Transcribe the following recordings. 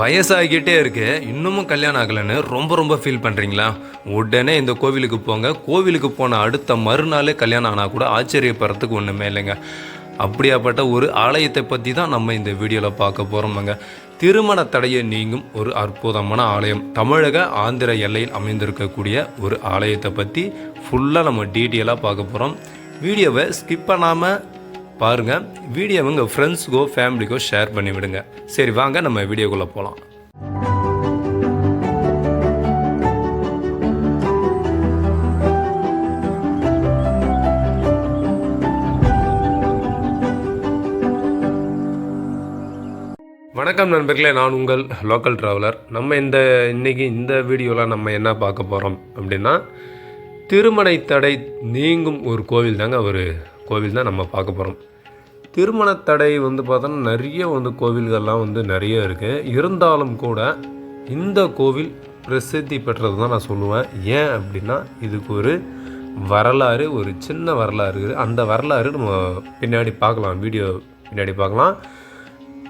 வயசாகிட்டே இருக்கு. இன்னமும் கல்யாணம் ஆகலைன்னு ரொம்ப ரொம்ப ஃபீல் பண்ணுறீங்களா உடனே இந்த கோவிலுக்கு போங்க. கோவிலுக்கு போன அடுத்த மறுநாளே கல்யாணம் ஆனால் கூட ஆச்சரியப்படுறதுக்கு ஒன்றுமே இல்லைங்க. அப்படியாப்பட்ட ஒரு ஆலயத்தை பற்றி தான் நம்ம இந்த வீடியோவில் பார்க்க போகிறோம்ங்க திருமண தடையை நீங்கும் ஒரு அற்புதமான ஆலயம். தமிழக ஆந்திர எல்லையில் அமைந்திருக்கக்கூடிய ஒரு ஆலயத்தை பற்றி ஃபுல்லாக நம்ம டீட்டெயிலாக பார்க்க போகிறோம் வீடியோவை ஸ்கிப் பண்ணாமல் பாருங்கள் வீடியோ உங்கள் ஃப்ரெண்ட்ஸுக்கோ ஃபேமிலிக்கோ ஷேர் பண்ணி விடுங்க. சரி வாங்க நம்ம வீடியோக்குள்ளே போகலாம் வணக்கம் நண்பர்களே நான் உங்கள் லோக்கல் ட்ராவலர் நம்ம இந்த இன்றைக்கி இந்த வீடியோவில் நம்ம என்ன பார்க்க போகிறோம் அப்படின்னா திருமணை தடை நீங்கும் ஒரு கோவில் தாங்க ஒரு கோவில் தான் நம்ம பார்க்க போகிறோம் திருமண தடை வந்து பார்த்தோன்னா நிறைய வந்து கோவில்கள்லாம் வந்து நிறைய இருக்குது இருந்தாலும் கூட இந்த கோவில் பிரசித்தி பெற்றது தான் நான் சொல்லுவேன். ஏன் அப்படின்னா இதுக்கு ஒரு வரலாறு ஒரு சின்ன வரலாறு இருக்குது. அந்த வரலாறு நம்ம பின்னாடி பார்க்கலாம் வீடியோ பின்னாடி பார்க்கலாம்.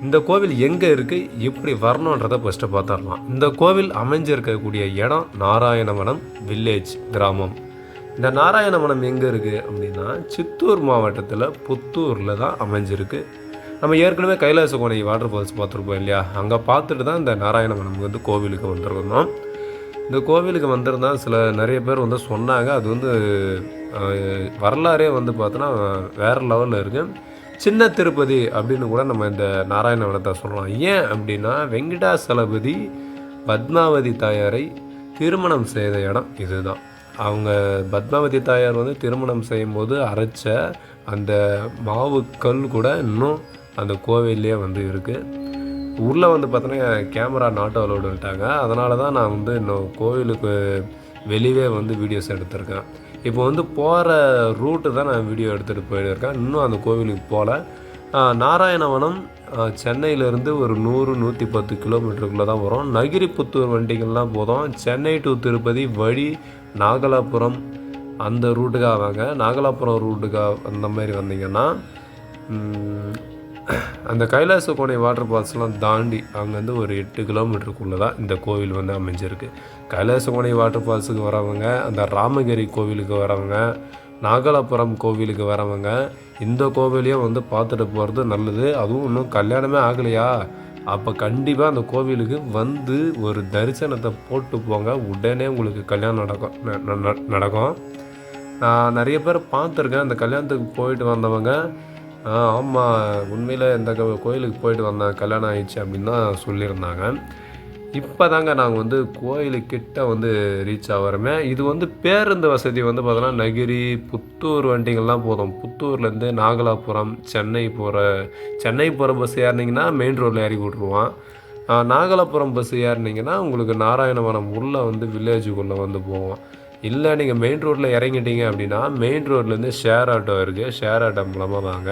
இந்த கோவில் எங்கே இருக்குது எப்படி வரணுன்றதை ஃபஸ்ட்டு பார்த்துடலாம். இந்த கோவில் அமைஞ்சிருக்கக்கூடிய இடம் நாராயணவனம் வில்லேஜ் கிராமம். இந்த நாராயணவனம் எங்கே இருக்குது அப்படின்னா சித்தூர் மாவட்டத்தில் புத்தூரில் தான் அமைஞ்சிருக்கு. நம்ம ஏற்கனவே கைலாச கோணை வாட்டர் ஃபால்ஸ் பார்த்துருப்போம் இல்லையா? அங்கே பார்த்துட்டு தான் இந்த நாராயணவனம் வந்து கோவிலுக்கு வந்திருந்தோம். இந்த கோவிலுக்கு வந்திருந்தா சில நிறைய பேர் வந்து சொன்னாங்க. அது வந்து வரலாறே வந்து பார்த்தோன்னா வேறு லெவலில் இருக்குது சின்ன திருப்பதி அப்படின்னு கூட நம்ம இந்த நாராயணவனத்தை சொல்லலாம். ஏன் அப்படின்னா வெங்கடாசலபதி பத்மாவதி தாயாரை திருமணம் செய்த இடம் இதுதான். அவங்க பத்மாவதி தாயார் வந்து திருமணம் செய்யும்போது அரைச்ச அந்த மாவு கல் கூட இன்னும் அந்த கோவில்லே வந்து இருக்குது உள்ளே வந்து பார்த்தோன்னா கேமரா நாட் அலோடுட்டாங்க அதனால தான் நான் வந்து இன்னும் கோவிலுக்கு வெளியே வந்து வீடியோஸ் எடுத்திருக்கேன். இப்போ வந்து போகிற ரூட்டு தான் நான் வீடியோ எடுத்துகிட்டு போயிருக்கேன். இன்னும் அந்த கோவிலுக்கு போகல நாராயணவனம் சென்னையிலேருந்து ஒரு நூறு நூற்றி பத்து கிலோமீட்டருக்குள்ளே தான் வரும். நகிரிப்புத்தூர் வண்டிகள்லாம் போதும். சென்னை டு திருப்பதி வழி நாகலாபுரம் அந்த ரூட்டுக்காக வாங்க நாகலாபுரம் ரூட்டுக்காக அந்த மாதிரி வந்தீங்கன்னா அந்த கைலாச கோணை வாட்டர் ஃபால்ஸ்லாம் தாண்டி அங்கேருந்து ஒரு எட்டு கிலோமீட்டருக்குள்ளே தான் இந்த கோவில் வந்து அமைஞ்சிருக்கு. கைலாச கோணை வாட்டர் ஃபால்ஸுக்கு வரவங்க அந்த ராமகிரி கோவிலுக்கு வரவங்க நாகலாபுரம் கோவிலுக்கு வரவங்க இந்த கோவிலையும் வந்து பார்த்துட்டு போகிறது நல்லது. அதுவும் இன்னும் கல்யாணமே ஆகலையா? அப்போ கண்டிப்பாக அந்த கோவிலுக்கு வந்து ஒரு தரிசனத்தை போட்டு போங்க. உடனே உங்களுக்கு கல்யாணம் நடக்கும். ந- ந- நடக்கும். நான் நிறைய பேர் பார்த்துருக்கேன். அந்த கல்யாணத்துக்கு போயிட்டு வந்தவங்க ஆமாம் உண்மையில் இந்த கோ- கோயிலுக்கு போயிட்டு வந்தேன் கல்யாணம் ஆயிடுச்சு அப்படின்னு தான் சொல்லியிருந்தாங்க. இப்போ தாங்க நாங்கள் வந்து கோயிலுக்கிட்ட வந்து ரீச் ஆகிறோமே இது வந்து பேருந்து வசதி வந்து பார்த்தோன்னா நகிரி புத்தூர் வண்டிகள்லாம் போதும். புத்தூர்லேருந்து நாகலாபுரம் சென்னை போகிற சென்னை போகிற பஸ் ஏறினீங்கன்னா மெயின் ரோட்டில் ஏறி விட்ருவான் நாகலாபுரம் பஸ் ஏறினீங்கன்னா உங்களுக்கு நாராயணவனம் உள்ளே வந்து வில்லேஜுக்குள்ளே வந்து போவோம். இல்லை நீங்கள் மெயின் ரோட்டில் இறங்கிட்டீங்க அப்படின்னா மெயின் ரோட்லேருந்து ஷேர் ஆட்டோ இருக்குது ஷேர் ஆட்டோ மூலமாக வாங்க.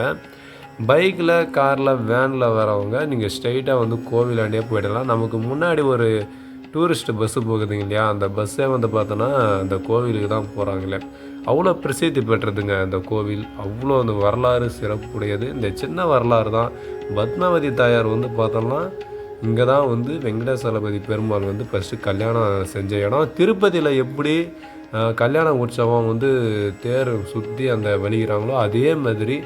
பைக்கில் காரில் வேனில் வரவங்க நீங்கள் ஸ்ட்ரைட்டாக வந்து கோவிலாண்டியே போயிடலாம். நமக்கு முன்னாடி ஒரு டூரிஸ்ட் பஸ்ஸு போகுதுங்க இல்லையா? அந்த பஸ்ஸே வந்து பார்த்தோன்னா அந்த கோவிலுக்கு தான் போகிறாங்களே அவ்வளோ பிரசித்தி பெற்றதுங்க அந்த கோவில். அவ்வளோ அந்த வரலாறு சிறப்புடையது. இந்த சின்ன வரலாறு தான். பத்மாவதி தாயார் வந்து பார்த்தோம்னா இங்கே தான் வந்து வெங்கடாசலபதி பெருமாள் வந்து ஃபஸ்ட்டு கல்யாணம் செஞ்ச இடம். திருப்பதியில் எப்படி கல்யாண உற்சவம் வந்து தேர் சுற்றி அந்த வலிக்கிறாங்களோ அதே மாதிரி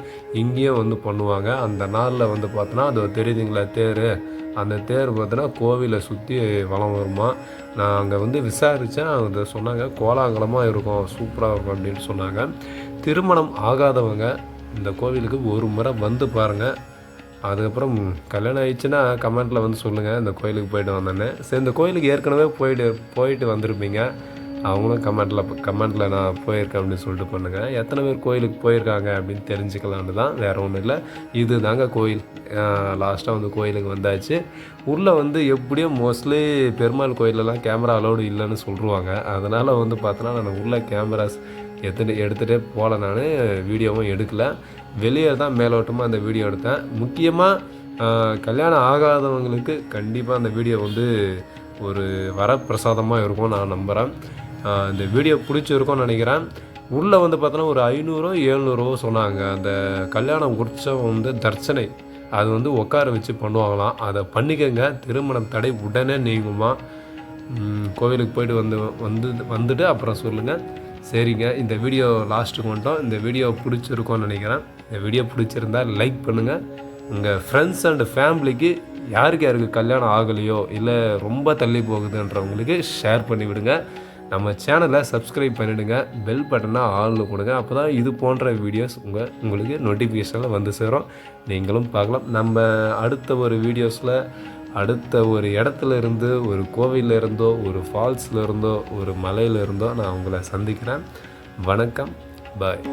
இங்கேயும் வந்து பண்ணுவாங்க. அந்த நாளில் வந்து பார்த்தோன்னா அது தெரியுதுங்களா தேர்? அந்த தேர் பார்த்தோன்னா கோவிலை சுற்றி வளம் வருமா? நான் அங்கே வந்து விசாரித்தேன் அதை சொன்னாங்க கோலாகலமாக இருக்கும் சூப்பராக இருக்கும் அப்படின்னு சொன்னாங்க. திருமணம் ஆகாதவங்க இந்த கோவிலுக்கு ஒரு முறை வந்து பாருங்கள் அதுக்கப்புறம் கல்யாணம் ஆயிடுச்சுன்னா கமெண்ட்டில் வந்து சொல்லுங்கள் இந்த கோயிலுக்கு போயிட்டு வந்தேன்னு. சரி இந்த கோயிலுக்கு ஏற்கனவே போயிட்டு போயிட்டு வந்திருப்பீங்க. அவங்களும் கமெண்ட்டில் கமெண்ட்டில் நான் போயிருக்கேன் அப்படின்னு சொல்லிட்டு பண்ணுங்கள் எத்தனை பேர் கோயிலுக்கு போயிருக்காங்க அப்படின்னு தெரிஞ்சுக்கலான்னு தான் வேறு ஒன்றும் இல்லை. இது தாங்க கோயில். லாஸ்ட்டாக வந்து கோயிலுக்கு வந்தாச்சு. உள்ளே வந்து எப்படியும் மோஸ்ட்லி பெருமாள் கோயிலெலாம் கேமரா அலோடு இல்லைன்னு சொல்லுவாங்க. அதனால் வந்து பார்த்தோன்னா நான் உள்ளே கேமராஸ் எடுத்துகிட்டு எடுத்துகிட்டே போகல நான் வீடியோவும் எடுக்கல. வெளியே தான் மேலோட்டமாக அந்த வீடியோ எடுத்தேன். முக்கியமாக கல்யாணம் ஆகாதவங்களுக்கு கண்டிப்பாக அந்த வீடியோ வந்து ஒரு வரப்பிரசாதமாக இருக்கும் நான் நம்புகிறேன் இந்த வீடியோ பிடிச்சிருக்கோன்னு நினைக்கிறேன். உள்ளே வந்து பார்த்தோன்னா ஒரு ஐநூறோ ஏழ்நூறுவோ சொன்னாங்க. அந்த கல்யாணம் உற்சவம் வந்து தர்ச்சனை அது வந்து உட்கார வச்சு பண்ணுவாங்களாம். அதை பண்ணிக்கங்க. திருமணம் தடை உடனே நீங்குமா? கோவிலுக்கு போயிட்டு வந்து வந்து வந்துட்டு அப்புறம் சொல்லுங்கள் சரிங்க. இந்த வீடியோ லாஸ்ட்டுக்கு வந்துட்டோம் இந்த வீடியோ பிடிச்சிருக்கோன்னு நினைக்கிறேன். இந்த வீடியோ பிடிச்சிருந்தா லைக் பண்ணுங்கள் உங்கள் ஃப்ரெண்ட்ஸ் அண்ட் ஃபேமிலிக்கு யாருக்கு யாருக்கு கல்யாணம் ஆகலையோ இல்லை ரொம்ப தள்ளி போகுதுன்றவங்களுக்கு ஷேர் பண்ணி விடுங்க நம்ம சேனலை சப்ஸ்கிரைப் பண்ணிவிடுங்க பெல் பட்டனை ஆளில் கொடுங்க. அப்போ தான் இது போன்ற வீடியோஸ் உங்கள் உங்களுக்கு நோட்டிஃபிகேஷனில் வந்து சேரும். நீங்களும் பார்க்கலாம். நம்ம அடுத்த ஒரு வீடியோஸில் அடுத்த ஒரு இடத்துல இருந்து ஒரு கோவிலில் இருந்தோ ஒரு ஃபால்ஸில் இருந்தோ ஒரு மலையில இருந்தோ நான் உங்களை சந்திக்கிறேன். வணக்கம். பாய்